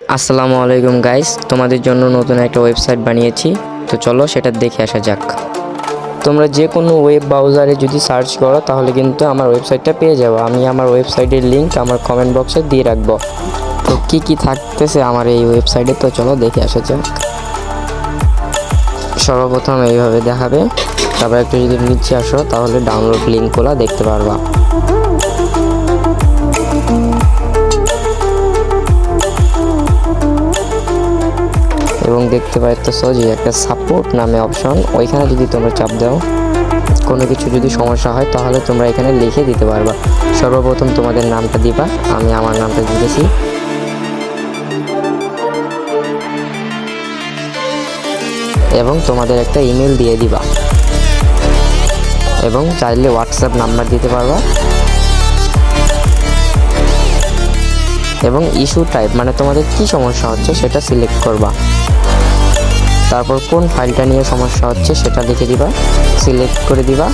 আসসালামু আলাইকুম গাইস তোমাদের জন্য নতুন একটা ওয়েবসাইট বানিয়েছি। তো চলো সেটা দেখে আসা যাক। তোমরা যে কোনো ওয়েব ব্রাউজারে যদি সার্চ করো, তাহলে কিন্তু আমার ওয়েবসাইটটা পেয়ে যাব। আমি আমার ওয়েবসাইটের লিংক আমার কমেন্ট বক্সে দিয়ে রাখব। তো কি কি থাকতেছে আমার এই ওয়েবসাইটে তো চলো দেখে আসা যাক। সর্বপ্রথম এইভাবে দেখাবে। তারপর একটু যদি নিচে আসো, তাহলে ডাউনলোড লিঙ্কগুলো দেখতে পারবা। এবং দেখতে পাইতেছো যে একটা সাপোর্ট নামে অপশন ওইখানে যদি তোমরা চাপ দাও, কোনো কিছু যদি সমস্যা হয়, তাহলে তোমরা এখানে লিখে দিতে পারবা। সর্বপ্রথম তোমাদের নামটা দিবা, আমি আমার নামটা দিতেছি। এবং তোমাদের একটা ইমেল দিয়ে দিবা। এবং চাইলে হোয়াটসঅ্যাপ নাম্বার দিতে পারবা। এবং ইস্যু টাইপ মানে তোমাদের কি সমস্যা হচ্ছে সেটা সিলেক্ট করবা। তারপর কোন ফাইলটা নিয়ে সমস্যা হচ্ছে সেটা লিখে দিবা সিলেক্ট করে দিবা।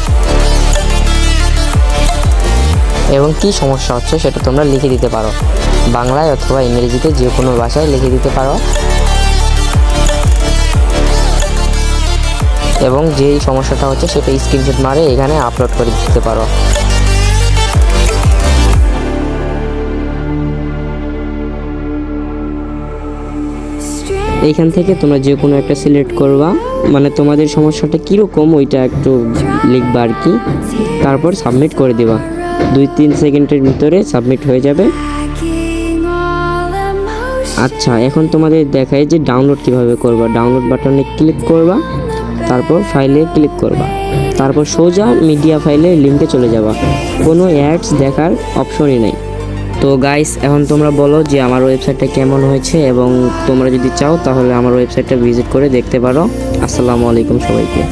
এবং কি সমস্যা হচ্ছে সেটা তোমরা লিখে দিতে পারো। বাংলায় অথবা ইংরেজিতে যে কোনো ভাষায় লিখে দিতে পারো। এবং যেই সমস্যাটা হচ্ছে সেটা স্ক্রিনশট মারে এখানে আপলোড করে দিতে পারো। এইখান থেকে তোমরা যে কোনো একটা সিলেক্ট করবা। মানে তোমাদের সমস্যাটা কীরকম ওইটা একটু লিখবা আর কি। তারপর সাবমিট করে দিবা। দুই তিন সেকেন্ডের ভিতরে সাবমিট হয়ে যাবে। আচ্ছা এখন তোমাদের দেখায় যে ডাউনলোড কীভাবে করবা। ডাউনলোড বাটনে ক্লিক করবা, তারপর ফাইলে ক্লিক করবা। তারপর সোজা মিডিয়া ফাইলে লিঙ্কে চলে যাবা। কোনো অ্যাডস দেখার অপশনই নেই। তো গাইস এখন তোমরা বলো যে আমার ওয়েবসাইটটা কেমন হয়েছে এবং তোমরা যদি চাও তাহলে আমার ওয়েবসাইটটা ভিজিট করে দেখতে পারো। আসসালামু আলাইকুম সবাইকে।